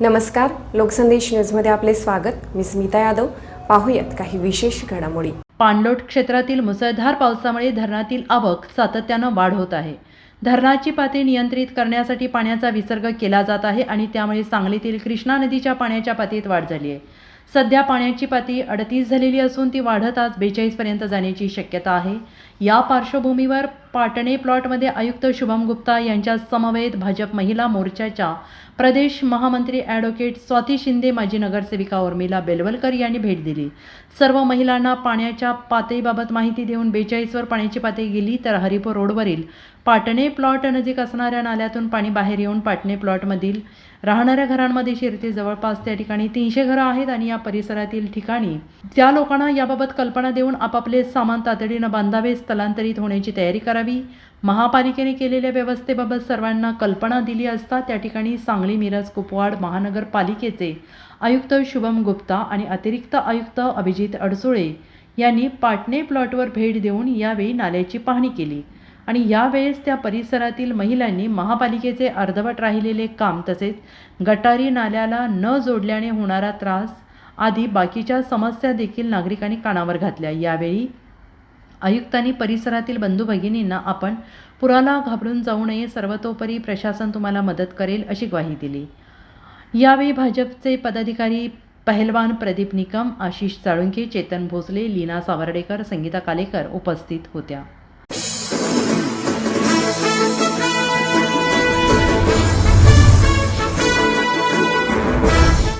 नमस्कार लोकसंदेश न्यूजमध्ये आपले स्वागत. मी स्मिता यादव. पाहूयात काही विशेष घडामोडी. पाणलोट क्षेत्रातील मुसळधार पावसामुळे धरणातील आवक सातत्यानं वाढ होत आहे. धरणाची पातळी नियंत्रित करण्यासाठी पाण्याचा विसर्ग केला जात आहे आणि त्यामुळे सांगलीतील कृष्णा नदीच्या पाण्याच्या पातळीत वाढ झाली आहे. सध्या पाण्याची पातळी अडतीस झालेली असून ती वाढत आज बेचाळीसपर्यंत जाण्याची शक्यता आहे. या पार्श्वभूमीवर पाटणे प्लॉटमध्ये आयुक्त शुभम गुप्ता यांच्या समवेत भाजप महिला मोर्चाच्या प्रदेश महामंत्री ॲडव्होकेट स्वाती शिंदे माजी नगरसेविका उर्मिला बेलवलकर यांनी भेट दिली. सर्व महिलांना पाण्याच्या पातळीबाबत माहिती देऊन बेचाळीसवर पाण्याची पातळी गेली तर हरिपूर रोडवरील पाटणे प्लॉट नजीक असणाऱ्या नाल्यातून पाणी बाहेर येऊन पाटणे प्लॉटमधील राहणाऱ्या घरांमध्ये शिरते. जवळपास त्या ठिकाणी तीनशे घरं आहेत आणि या परिसरातील ठिकाणी त्या लोकांना याबाबत कल्पना देऊन आपापले सामान तातडीनं बांधावे स्थलांतरित होण्याची तयारी करावी महापालिकेने केलेल्या व्यवस्थेबाबत सर्वांना कल्पना दिली असता त्या ठिकाणी सांगली मिरज कुपवाड महानगरपालिकेचे आयुक्त शुभम गुप्ता आणि अतिरिक्त आयुक्त अभिजित अडसुळे यांनी पाटणे प्लॉटवर भेट देऊन यावेळी नाल्याची पाहणी केली. आणि यावेळेस त्या परिसरातील महिलांनी महापालिकेचे अर्धवट राहिलेले काम तसेच गटारी नाल्याला न जोडल्याने होणारा त्रास आदी बाकीच्या समस्या देखील नागरिकांनी कानावर घातल्या. यावेळी आयुक्तांनी परिसरातील बंधू भगिनींना आपण पुराला घाबरून जाऊ नये सर्वतोपरी प्रशासन तुम्हाला मदत करेल अशी ग्वाही दिली. यावेळी भाजपचे पदाधिकारी पहलवान प्रदीप निकम आशिष साळुंके चेतन भोसले लीना सावर्डेकर संगीता कालेकर उपस्थित होत्या.